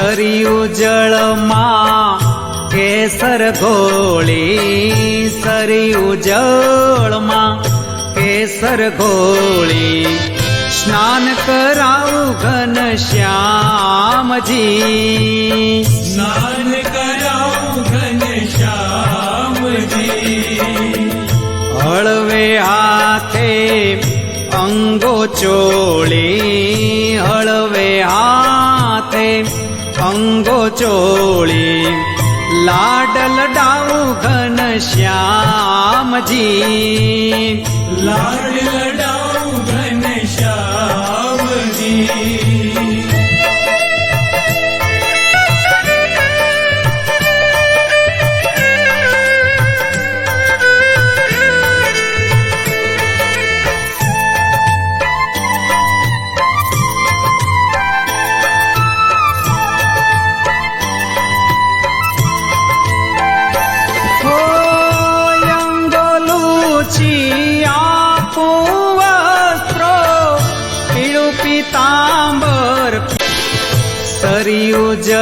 સરિયું જળમાં કેસર ગોળી સરિયું જળમાં કેસર ગોળી. સ્નાન કરાવું ઘન શ્યામજી. સ્નાન કરાવું ઘનશ્યામજી હળવે હાથે અંગો ચોળી હળવે અંગો ચોળી લાડ લડાવું ઘન શ્યામજી લાડ લડાવું ઘનશ્યામજી હો करियो जड़